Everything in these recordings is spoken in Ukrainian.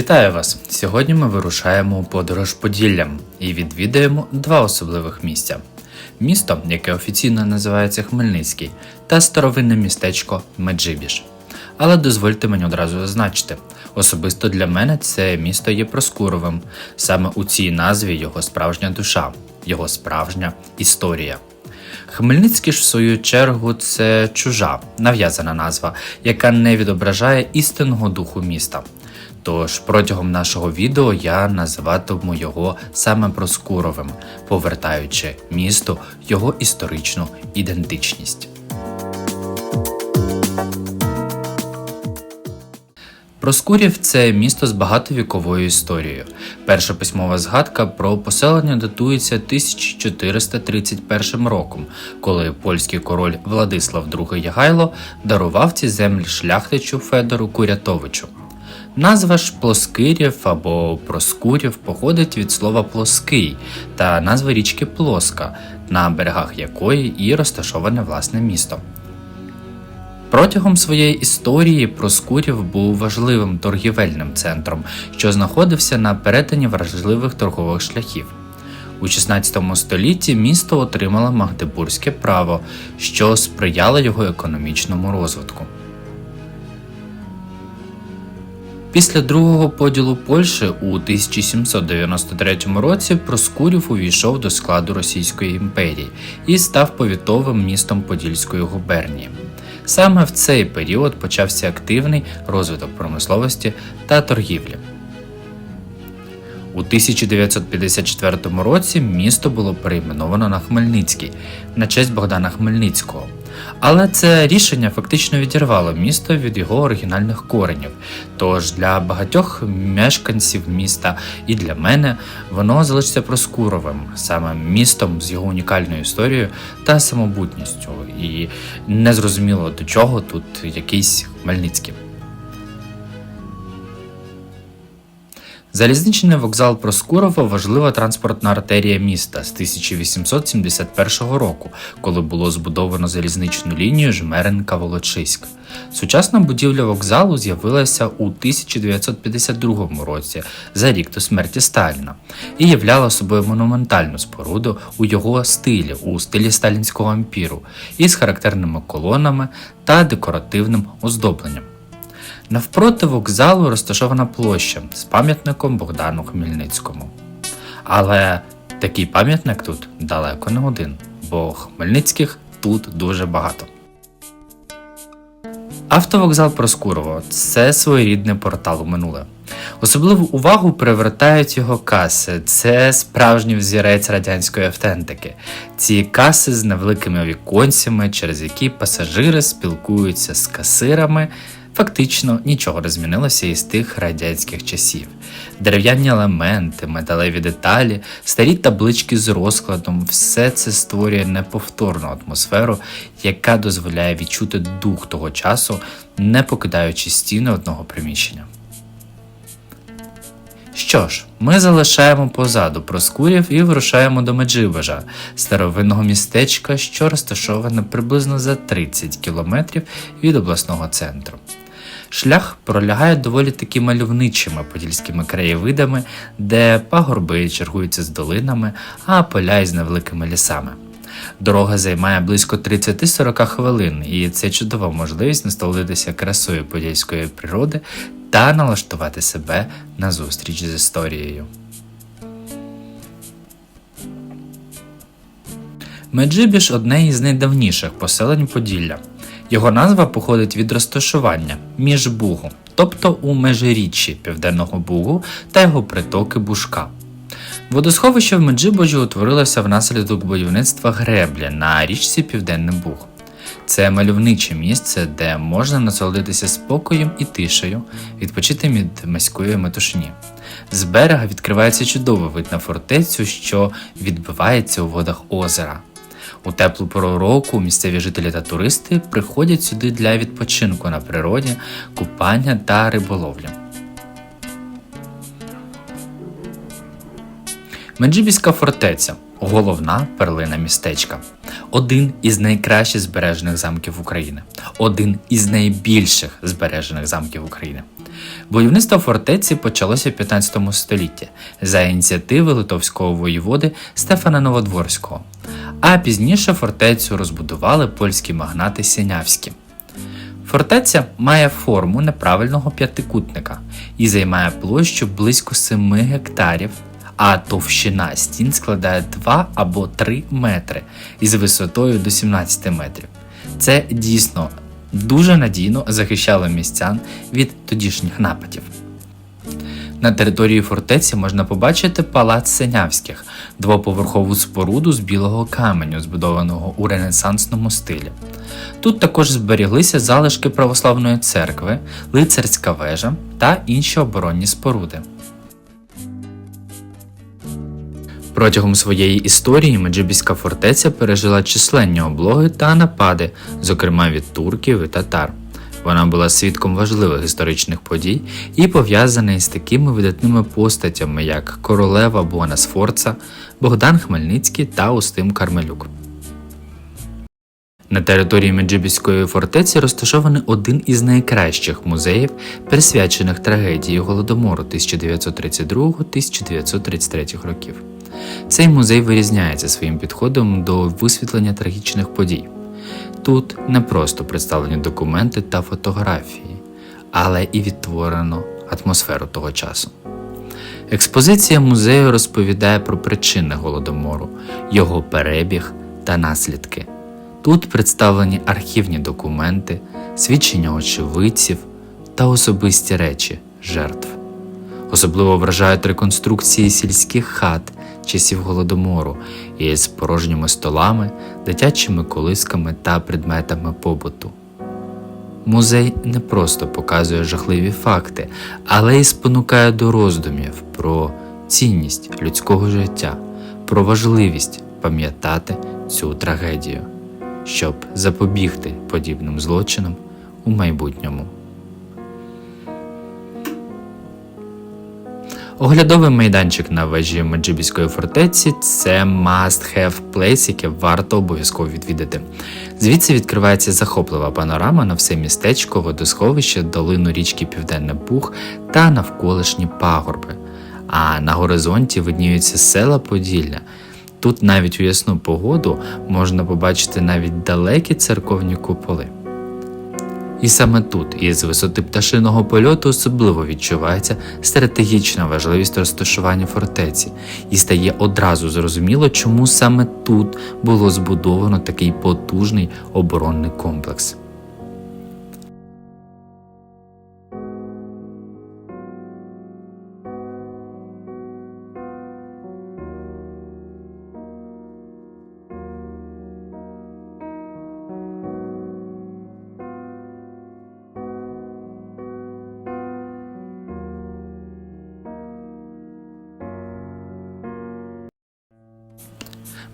Вітаю вас! Сьогодні ми вирушаємо у подорож Поділлям і відвідаємо два особливих місця: місто, яке офіційно називається Хмельницький, та старовинне містечко Меджибіж. Але дозвольте мені одразу зазначити, особисто для мене це місто є Проскуровим. Саме у цій назві його справжня душа, його справжня історія. Хмельницький ж, в свою чергу, це чужа, нав'язана назва, яка не відображає істинного духу міста. Тож протягом нашого відео я називатиму його саме Проскуровим, повертаючи місту його історичну ідентичність. Проскурів це місто з багатовіковою історією. Перша письмова згадка про поселення датується 1431 роком, коли польський король Владислав II Ягайло дарував ці землі шляхтичу Федору Курятовичу. Назва ж Плоскирів або Проскурів походить від слова плоский та назва річки Плоска, на берегах якої і розташоване власне місто. Протягом своєї історії Проскурів був важливим торгівельним центром, що знаходився на перетині важливих торгових шляхів. У 16 столітті місто отримало Магдебурзьке право, що сприяло його економічному розвитку. Після другого поділу Польщі у 1793 році Проскурів увійшов до складу Російської імперії і став повітовим містом Подільської губернії. Саме в цей період почався активний розвиток промисловості та торгівлі. У 1954 році місто було перейменовано на Хмельницький на честь Богдана Хмельницького. Але це рішення фактично відірвало місто від його оригінальних коренів. Тож для багатьох мешканців міста і для мене воно залишиться проскуровим, саме містом з його унікальною історією та самобутністю. І незрозуміло до чого тут якийсь Хмельницький. Залізничний вокзал Проскурова важлива транспортна артерія міста з 1871 року, коли було збудовано залізничну лінію Жмеренка-Волочиськ. Сучасна будівля вокзалу з'явилася у 1952 році за рік до смерті Сталіна і являла собою монументальну споруду у його стилі, у стилі сталінського ампіру, із характерними колонами та декоративним оздобленням. Навпроти вокзалу розташована площа з пам'ятником Богдану Хмельницькому. Але такий пам'ятник тут далеко не один, бо Хмельницьких тут дуже багато. Автовокзал Проскурово це своєрідний портал у минуле. Особливу увагу привертають його каси. Це справжній взірець радянської автентики. Ці каси з невеликими віконцями, через які пасажири спілкуються з касирами. Фактично нічого не змінилося із тих радянських часів. Дерев'яні елементи, металеві деталі, старі таблички з розкладом все це створює неповторну атмосферу, яка дозволяє відчути дух того часу, не покидаючи стіни одного приміщення. Що ж, ми залишаємо позаду Проскурів і вирушаємо до Меджибажа, старовинного містечка, що розташоване приблизно за 30 кілометрів від обласного центру. Шлях пролягає доволі таки мальовничими подільськими краєвидами, де пагорби чергуються з долинами, а поля із невеликими лісами. Дорога займає близько 30-40 хвилин, і це чудова можливість насолодитися красою подільської природи та налаштувати себе на зустріч з історією. Меджибіж одне із найдавніших поселень Поділля. Його назва походить від розташування між Бугу, тобто у межиріччі Південного Бугу та його притоки Бушка. Водосховище в Меджибожі утворилося внаслідок будівництва греблі на річці Південний Буг. Це мальовниче місце, де можна насолодитися спокоєм і тишею, відпочити від міської метушні. З берега відкривається чудовий вид на фортецю, що відбивається у водах озера. У теплу пору року місцеві жителі та туристи приходять сюди для відпочинку на природі, купання та риболовлі. Меджибіська фортеця головна перлина містечка, один із найкращих збережених замків України, один із найбільших збережених замків України. Будівництво фортеці почалося в 15 столітті за ініціативи литовського воєводи Стефана Новодворського, а пізніше фортецю розбудували польські магнати Сінявські. Фортеця має форму неправильного п'ятикутника і займає площу близько 7 гектарів, а товщина стін складає 2 або 3 метри із висотою до 17 метрів. Це дійсно дуже надійно захищало містян від тодішніх нападів. На території фортеці можна побачити палац Синявських, двоповерхову споруду з білого каменю, збудованого у ренесансному стилі. Тут також зберіглися залишки православної церкви, лицарська вежа та інші оборонні споруди. Протягом своєї історії Меджибіська фортеця пережила численні облоги та напади, зокрема від турків і татар. Вона була свідком важливих історичних подій і пов'язана із такими видатними постатями, як королева Буана Сфорца, Богдан Хмельницький та Устим Кармелюк. На території Меджибіської фортеці розташований один із найкращих музеїв, присвячених трагедії Голодомору 1932-1933 років. Цей музей вирізняється своїм підходом до висвітлення трагічних подій. Тут не просто представлені документи та фотографії, але і відтворено атмосферу того часу. Експозиція музею розповідає про причини голодомору, його перебіг та наслідки. Тут представлені архівні документи, свідчення очевидців та особисті речі жертв. Особливо вражають реконструкції сільських хат часів голодомору із порожніми столами, дитячими колисками та предметами побуту. Музей не просто показує жахливі факти, але й спонукає до роздумів про цінність людського життя, про важливість пам'ятати цю трагедію, щоб запобігти подібним злочинам у майбутньому. Оглядовий майданчик на вежі Меджибіської фортеці це must-have place, яке варто обов'язково відвідати. Звідси відкривається захоплива панорама на все містечко, водосховище, долину річки Південний Буг та навколишні пагорби. А на горизонті видніються села Поділля. Тут навіть у ясну погоду можна побачити навіть далекі церковні куполи. І саме тут, із висоти пташиного польоту, особливо відчувається стратегічна важливість розташування фортеці, і стає одразу зрозуміло, чому саме тут було збудовано такий потужний оборонний комплекс.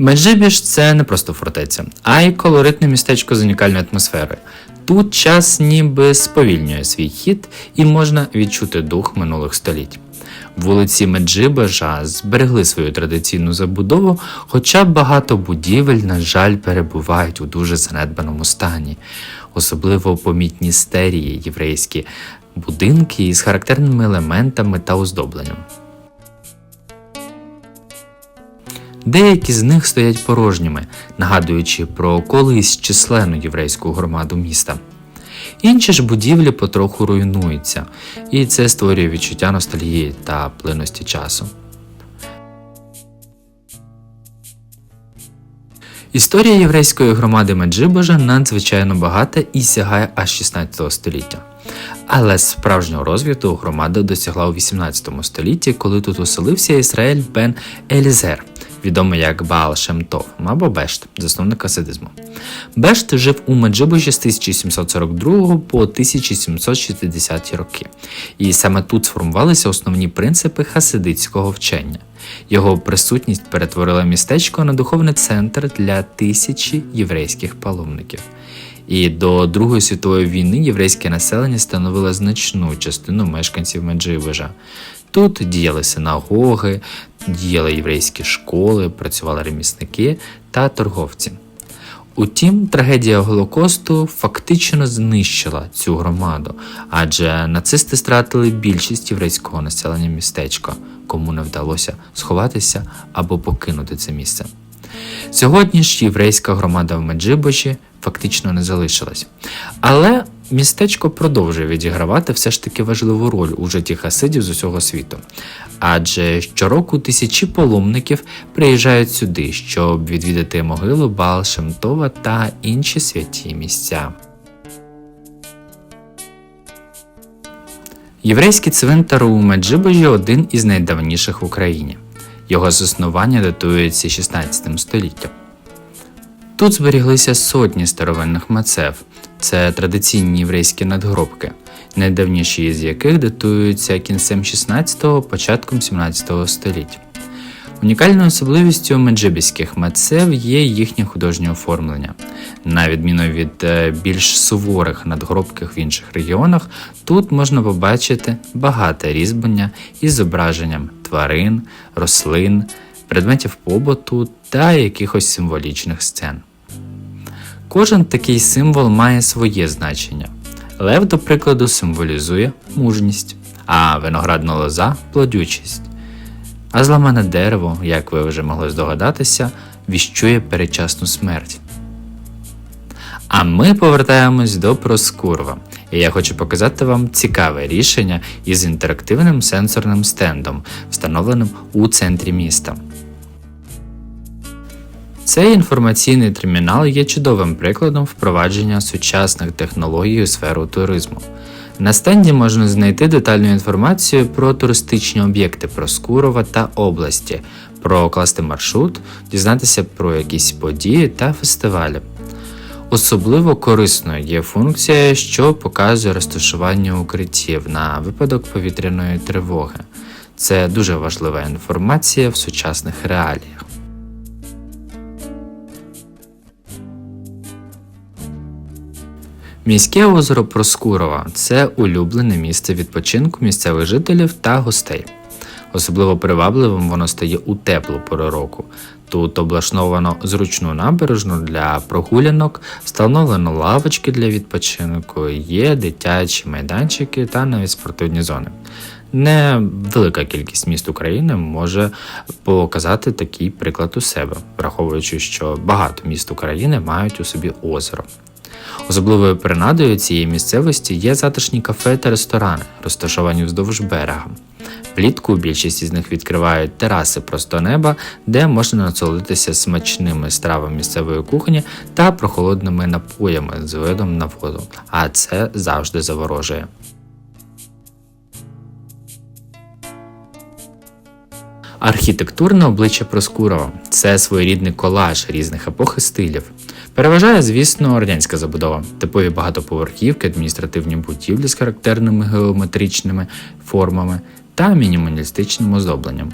Меджибіж це не просто фортеця, а й колоритне містечко з унікальною атмосферою. Тут час ніби сповільнює свій хід і можна відчути дух минулих століть. Вулиці Меджибежа зберегли свою традиційну забудову, хоча багато будівель, на жаль, перебувають у дуже занедбаному стані, особливо помітні стерії єврейські будинки із характерними елементами та оздобленням. Деякі з них стоять порожніми, нагадуючи про колись численну єврейську громаду міста. Інші ж будівлі потроху руйнуються, і це створює відчуття ностальгії та плинності часу. Історія єврейської громади Меджибожа надзвичайно багата і сягає аж 16 століття. Але справжнього розвитку громада досягла у 18 столітті, коли тут оселився Ісраїль Бен Елізер, відомий як Баал Шемтов або Бешт, засновник хасидизму. Бешт жив у Меджибужі з 1742 по 1760 роки, і саме тут сформувалися основні принципи хасидицького вчення. Його присутність перетворила містечко на духовний центр для тисячі єврейських паломників. І до Другої світової війни єврейське населення становило значну частину мешканців Меджибежа. Тут діяли синагоги, діяли єврейські школи, працювали ремісники та торговці. Утім, трагедія Голокосту фактично знищила цю громаду, адже нацисти стратили більшість єврейського населення містечка, кому не вдалося сховатися або покинути це місце. Сьогодні ж єврейська громада в Меджибожі фактично не залишилась. Але містечко продовжує відігравати все ж таки важливу роль у житті хасидів з усього світу. Адже щороку тисячі паломників приїжджають сюди, щоб відвідати могилу Баал Шемтова та інші святі місця. Єврейський цвинтар у Меджибожі один із найдавніших в Україні. Його заснування датується 16 століттям. Тут зберіглися сотні старовинних мацев. Це традиційні єврейські надгробки, найдавніші з яких датуються кінцем 16-го, початком 17 століття. Унікальною особливістю меджибіських мацев є їхнє художнє оформлення. На відміну від е, більш суворих надгробків в інших регіонах, тут можна побачити багате різьблення із зображенням тварин, рослин, предметів побуту та якихось символічних сцен. Кожен такий символ має своє значення. Лев, до прикладу, символізує мужність, а виноградна лоза плодючість. А зламане дерево, як ви вже могли здогадатися, віщує передчасну смерть. А ми повертаємось до Проскурва, і я хочу показати вам цікаве рішення із інтерактивним сенсорним стендом, встановленим у центрі міста. Цей інформаційний термінал є чудовим прикладом впровадження сучасних технологій у сферу туризму. На стенді можна знайти детальну інформацію про туристичні об'єкти Проскурова та області, прокласти маршрут, дізнатися про якісь події та фестивалі. Особливо корисною є функція, що показує розташування укриттів на випадок повітряної тривоги. Це дуже важлива інформація в сучасних реаліях. Міське озеро Проскурова це улюблене місце відпочинку місцевих жителів та гостей. Особливо привабливим воно стає у теплу пору року. Тут облаштовано зручну набережну для прогулянок, встановлено лавочки для відпочинку, є дитячі майданчики та навіть спортивні зони. Невелика кількість міст України може показати такий приклад у себе, враховуючи, що багато міст України мають у собі озеро. Особливою принадою цієї місцевості є затишні кафе та ресторани, розташовані вздовж берега. Влітку більшість із них відкривають тераси просто неба, де можна насолодитися смачними стравами місцевої кухні та прохолодними напоями з видом на воду, а це завжди заворожує. Архітектурне обличчя Проскурова це своєрідний колаж різних епох і стилів. Переважає, звісно, радянська забудова, типові багатоповерхівки, адміністративні будівлі з характерними геометричними формами та мінімалістичним оздобленням.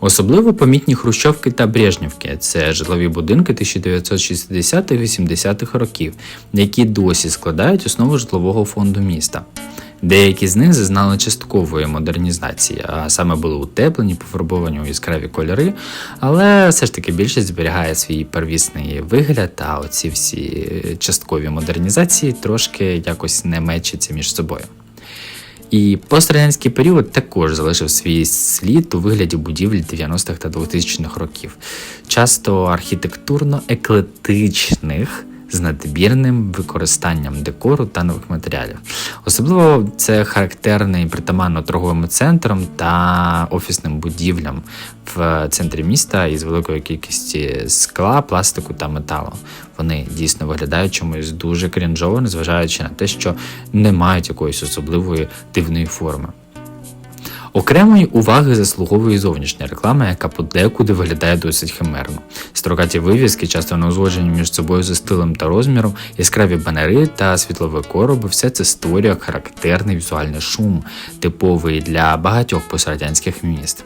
Особливо помітні хрущовки та Брежнівки це житлові будинки 1960-80-х років, які досі складають основу житлового фонду міста. Деякі з них зазнали часткової модернізації, а саме були утеплені, пофарбовані у яскраві кольори, але все ж таки більшість зберігає свій первісний вигляд, а оці всі часткові модернізації трошки якось не мечаться між собою. І пострадянський період також залишив свій слід у вигляді будівель 90-х та 2000-х років, часто архітектурно-еклетичних з надмірним використанням декору та нових матеріалів. Особливо це характерний притаманно торговим центрам та офісним будівлям в центрі міста із великою кількістю скла, пластику та металу. Вони дійсно виглядають чомусь дуже крінжово, незважаючи на те, що не мають якоїсь особливої дивної форми. Окремої уваги заслуговує зовнішня реклама, яка подекуди виглядає досить химерно. Строгаті вивіски, часто не узгоджені між собою за стилем та розміром, яскраві банери та світлові короби, все це створює характерний візуальний шум, типовий для багатьох пострадянських міст.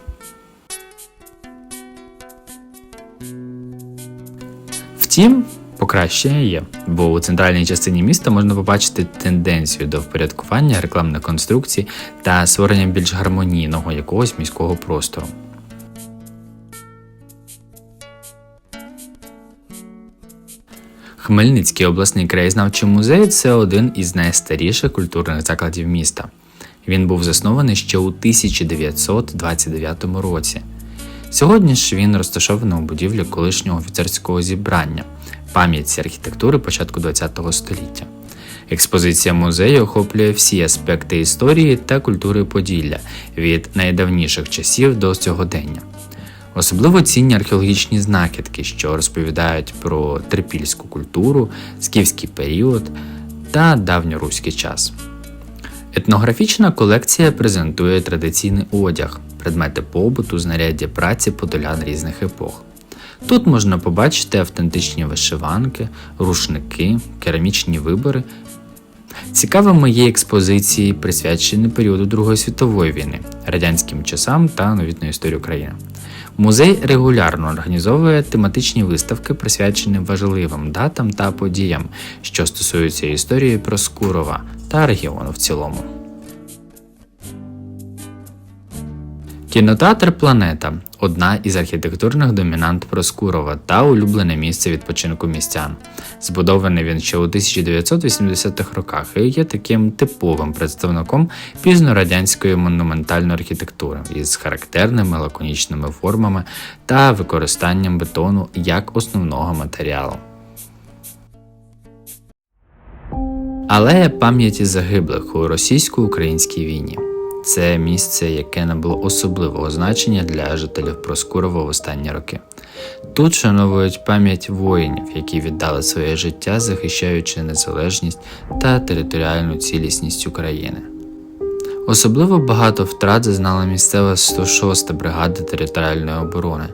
Втім, Покращення є, бо у центральній частині міста можна побачити тенденцію до впорядкування рекламних конструкцій та створення більш гармонійного якогось міського простору. Хмельницький обласний краєзнавчий музей це один із найстаріших культурних закладів міста. Він був заснований ще у 1929 році. Сьогодні ж він розташований у будівлі колишнього офіцерського зібрання, пам'ятці архітектури початку ХХ століття. Експозиція музею охоплює всі аспекти історії та культури Поділля від найдавніших часів до сьогодення. Особливо цінні археологічні знахідки, що розповідають про трипільську культуру, скіфський період та давньоруський час. Етнографічна колекція презентує традиційний одяг, предмети побуту, знаряддя праці подолян різних епох. Тут можна побачити автентичні вишиванки, рушники, керамічні вибори. Цікавими є експозиції, присвячені періоду Другої світової війни, радянським часам та новітної історії України. Музей регулярно організовує тематичні виставки, присвячені важливим датам та подіям, що стосуються історії Проскурова та регіону в цілому. Кінотеатр Планета одна із архітектурних домінант Проскурова та улюблене місце відпочинку містян. Збудований він ще у 1980-х роках і є таким типовим представником пізнорадянської монументальної архітектури із характерними лаконічними формами та використанням бетону як основного матеріалу. Алея пам'яті загиблих у російсько-українській війні. Це місце, яке набуло особливого значення для жителів Проскурова в останні роки. Тут шановують пам'ять воїнів, які віддали своє життя, захищаючи незалежність та територіальну цілісність України. Особливо багато втрат зазнала місцева 106-та бригада територіальної оборони.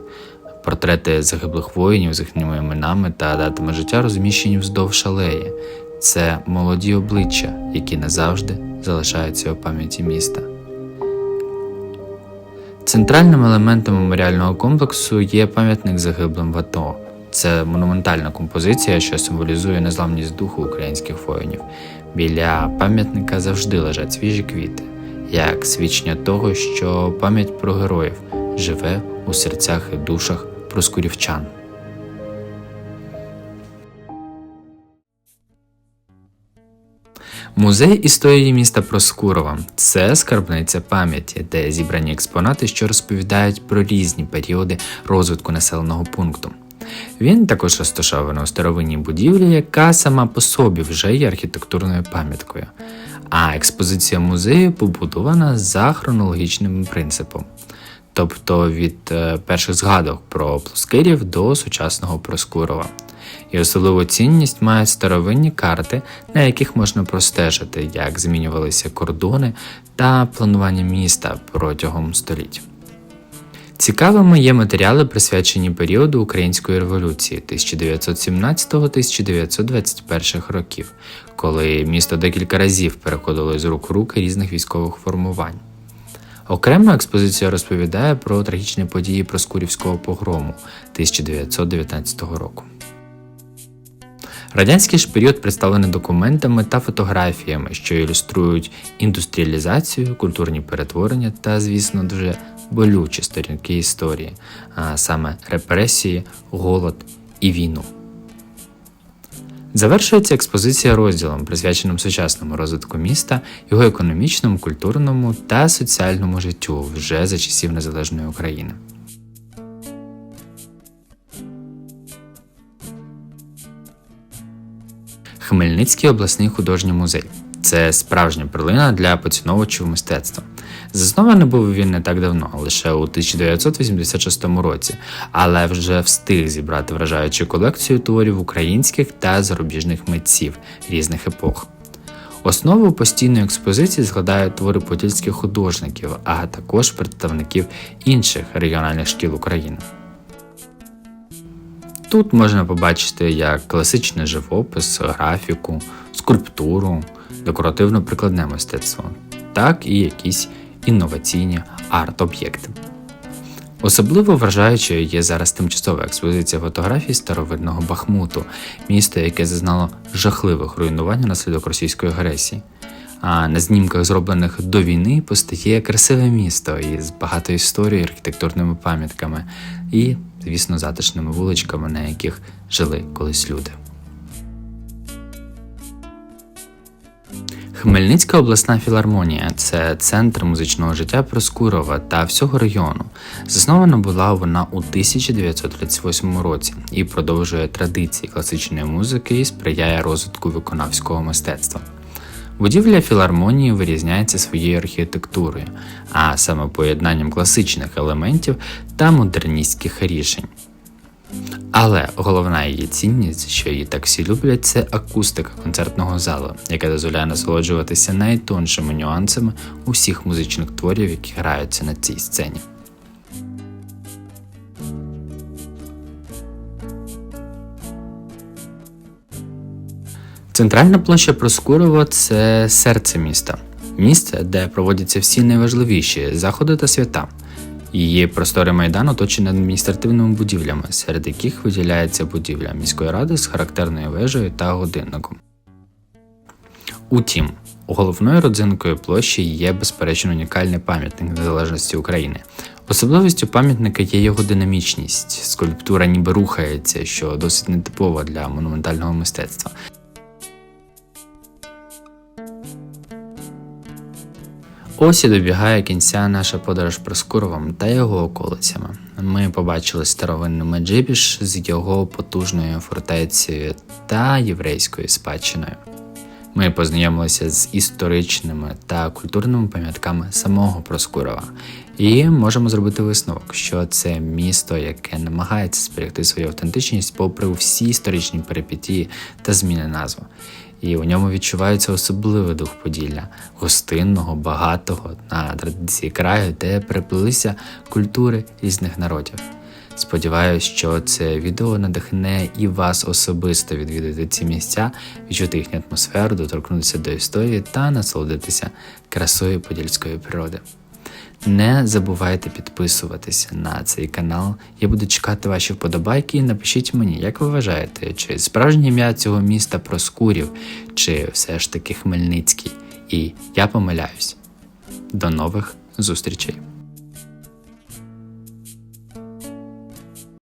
Портрети загиблих воїнів з їхніми іменами та датами життя розміщені вздовж алеї. Це молоді обличчя, які назавжди залишаються у пам'яті міста. Центральним елементом меморіального комплексу є пам'ятник загиблим в АТО. Це монументальна композиція, що символізує незламність духу українських воїнів. Біля пам'ятника завжди лежать свіжі квіти, як свідчення того, що пам'ять про героїв живе у серцях і душах проскурівчан. Музей історії міста Проскурова це скарбниця пам'яті, де зібрані експонати, що розповідають про різні періоди розвитку населеного пункту. Він також розташований у старовинній будівлі, яка сама по собі вже є архітектурною пам'яткою. А експозиція музею побудована за хронологічним принципом, тобто від е, перших згадок про плоскирів до сучасного Проскурова і особливу цінність мають старовинні карти, на яких можна простежити, як змінювалися кордони та планування міста протягом століть. Цікавими є матеріали, присвячені періоду Української революції 1917-1921 років, коли місто декілька разів переходило з рук в руки різних військових формувань. Окрема експозиція розповідає про трагічні події Проскурівського погрому 1919 року. Радянський ж період представлений документами та фотографіями, що ілюструють індустріалізацію, культурні перетворення та, звісно, дуже болючі сторінки історії, а саме репресії, голод і війну. Завершується експозиція розділом, присвяченим сучасному розвитку міста, його економічному, культурному та соціальному життю вже за часів Незалежної України. Хмельницький обласний художній музей. Це справжня перлина для поціновувачів мистецтва. Заснований був він не так давно, лише у 1986 році, але вже встиг зібрати вражаючу колекцію творів українських та зарубіжних митців різних епох. Основу постійної експозиції складають твори подільських художників, а також представників інших регіональних шкіл України. Тут можна побачити як класичний живопис, графіку, скульптуру, декоративно-прикладне мистецтво, так і якісь інноваційні арт-об'єкти. Особливо вражаючою є зараз тимчасова експозиція фотографій старовинного Бахмуту, міста, яке зазнало жахливих руйнувань наслідок російської агресії. А на знімках, зроблених до війни, постає красиве місто із багатою історією, архітектурними пам'ятками і, звісно, затишними вуличками, на яких жили колись люди. Хмельницька обласна філармонія це центр музичного життя Проскурова та всього регіону. Заснована була вона у 1938 році і продовжує традиції класичної музики і сприяє розвитку виконавського мистецтва. Будівля філармонії вирізняється своєю архітектурою, а саме поєднанням класичних елементів та модерністських рішень. Але головна її цінність, що її так всі люблять, це акустика концертного залу, яка дозволяє насолоджуватися найтоншими нюансами усіх музичних творів, які граються на цій сцені. Центральна площа Проскурова це серце міста, місце, де проводяться всі найважливіші заходи та свята. Її простори майдан оточені адміністративними будівлями, серед яких виділяється будівля міської ради з характерною вежею та годинником. Утім, головною родзинкою площі є безперечно унікальний пам'ятник незалежності України. Особливістю пам'ятника є його динамічність. Скульптура ніби рухається, що досить нетипово для монументального мистецтва. Ось і добігає кінця наша подорож Проскуровом та його околицями. Ми побачили старовинний Меджибіш з його потужною фортецею та єврейською спадщиною. Ми познайомилися з історичними та культурними пам'ятками самого Проскурова і можемо зробити висновок, що це місто, яке намагається зберегти свою автентичність попри всі історичні перипетії та зміни назви. І у ньому відчувається особливий дух Поділля, гостинного, багатого на традиції краю, де переплилися культури різних народів. Сподіваюсь, що це відео надихне і вас особисто відвідати ці місця, відчути їхню атмосферу, доторкнутися до історії та насолодитися красою подільської природи. Не забувайте підписуватися на цей канал. Я буду чекати ваші вподобайки і напишіть мені, як ви вважаєте, чи справжнє ім'я цього міста Проскурів, чи все ж таки Хмельницький. І я помиляюсь. До нових зустрічей!